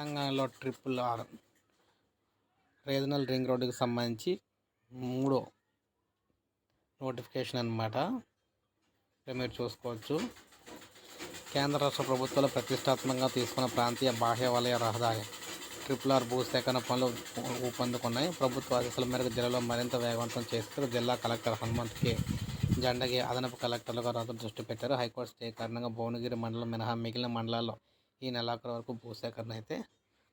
తెలంగాణలో triple R regional ring రోడ్డుకి సంబంధించి మూడో నోటిఫికేషన్ అనమాట ఇక్కడ మీరు చూసుకోవచ్చు. కేంద్ర రాష్ట్ర ప్రభుత్వాలు ప్రతిష్టాత్మకంగా తీసుకున్న ప్రాంతీయ బాహ్య వలయ రహదారి ట్రిపుల్ ఆర్ భూసేకరణ పనులు ఊపందుకున్నాయి. ప్రభుత్వ ఆదేశాల మేరకు జిల్లాలో మరింత వేగవంతం చేస్తూ జిల్లా కలెక్టర్ హనుమంత్ కే జెండకి అదనపు కలెక్టర్లుగా రాత్రి దృష్టి పెట్టారు హైకోర్టు స్టే కారణంగా భువనగిరి మండలం మినహా మిగిలిన మండలాల్లో ఈ నెలాఖరు వరకు భూసేకరణ అయితే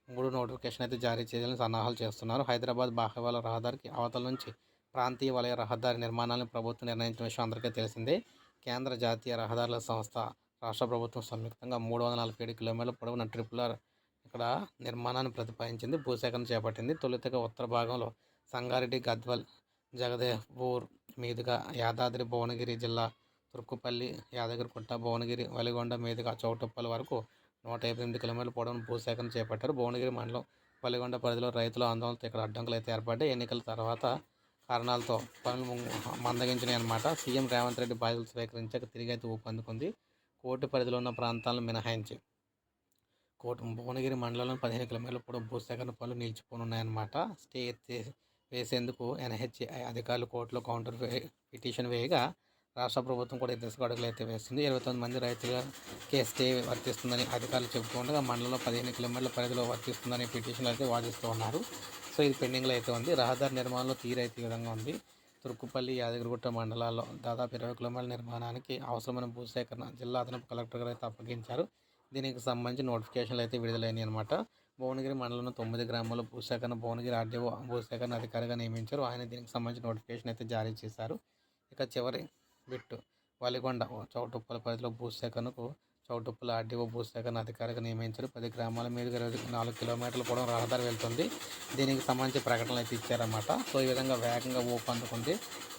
మూడు నోటిఫికేషన్ అయితే జారీ చేయాలని సన్నాహాలు చేస్తున్నారు. హైదరాబాద్ బాహ్యవాల రహదారికి అవతల నుంచి ప్రాంతీయ వలయ రహదారి నిర్మాణాలను ప్రభుత్వం నిర్ణయించిన విషయం అందరికీ తెలిసిందే. కేంద్ర జాతీయ రహదారుల సంస్థ రాష్ట్ర ప్రభుత్వం సంయుక్తంగా మూడు వందల నలభై ఏడు కిలోమీటర్ల పొడవున ట్రిపుల్ ఆర్ ఇక్కడ నిర్మాణాన్ని ప్రతిపాదించింది. భూసేకరణ చేపట్టింది. తొలుతగా ఉత్తర భాగంలో సంగారెడ్డి గద్వాల్ జగదేవ్పూర్ మీదుగా యాదాద్రి భువనగిరి జిల్లా తుర్కుపల్లి యాదగిరిగుట్ట భువనగిరి వలిగొండ మీదుగా చౌటుప్పల్ వరకు నూట యాభై ఎనిమిది కిలోమీటర్ల పొడవును భూసేకరణ చేపట్టారు. భువనగిరి మండలం పల్లిగొండ పరిధిలో రైతుల ఆందోళనతో ఇక్కడ అడ్డంకులు అయితే ఏర్పడ్డాయి ఎన్నికల తర్వాత కారణాలతో పనులు మందగించినాయి అనమాట సీఎం రేవంత్ రెడ్డి బాధ్యతలు స్వీకరించాక తిరిగి అయితే ఊపందుకుంది కోర్టు పరిధిలో ఉన్న ప్రాంతాలను మినహాయించి కోర్టు భువనగిరి మండలంలో పదిహేను కిలోమీటర్ల పొడవు భూసేకరణ పనులు నిలిచిపోనున్నాయన్నమాట. స్టే వేసేందుకు ఎన్హెచ్ఐ అధికారులు కోర్టులో కౌంటర్ వే పిటిషన్ వేయగా రాష్ట్ర ప్రభుత్వం కూడా ఇద్దరు అడుగులు అయితే వేస్తుంది ఇరవై తొమ్మిది మంది రైతుల స్టే వర్తిస్తుందని అధికారులు చెబుతుండగా మండలంలో పదిహేను కిలోమీటర్ల పరిధిలో వర్తిస్తుందని పిటిషన్లు అయితే వాదిస్తూ ఉన్నారు. సో ఇది పెండింగ్లో అయితే ఉంది. రహదారి నిర్మాణంలో తీరైతే విధంగా ఉంది. తుర్కుపల్లి యాదగిరిగుట్ట మండలాల్లో దాదాపు ఇరవై కిలోమీటర్ల నిర్మాణానికి అవసరమైన భూసేకరణ జిల్లా అదనపు కలెక్టర్ గారు అయితే అప్పగించారు. దీనికి సంబంధించి నోటిఫికేషన్లు అయితే విడుదలైనవి అనమాట భువనగిరి మండలంలో తొమ్మిది గ్రామాల భూసేకరణ భువనగిరి ఆర్డీఓ భూసేకరణ అధికారిగా నియమించారు. ఆయన దీనికి సంబంధించి నోటిఫికేషన్ అయితే జారీ చేశారు. ఇక చివరి బిట్టు. వలిగొండ చౌటుప్పల పరిధిలో భూసేకరణకు చౌటుప్పల ఆర్డీఓ భూసేకరణ అధికారిగా నియమించారు. పది గ్రామాల మీద ఇరవై నాలుగు కిలోమీటర్లు కూడా రహదారి వెళ్తుంది. దీనికి సంబంధించి ప్రకటనలు అయితే ఇచ్చారన్నమాట. సో ఈ విధంగా వేగంగా ఊపందుకుంది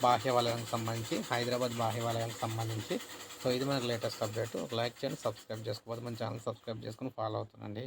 బాహ్య వలయానికి సంబంధించి హైదరాబాద్ బాహ్య వలయానికి సంబంధించి. సో ఇది మనకు లేటెస్ట్ అప్డేట్. లైక్ చేయండి సబ్స్క్రైబ్ చేసుకోవద్దు మన ఛానల్ సబ్స్క్రైబ్ చేసుకుని ఫాలో అవుతుందండి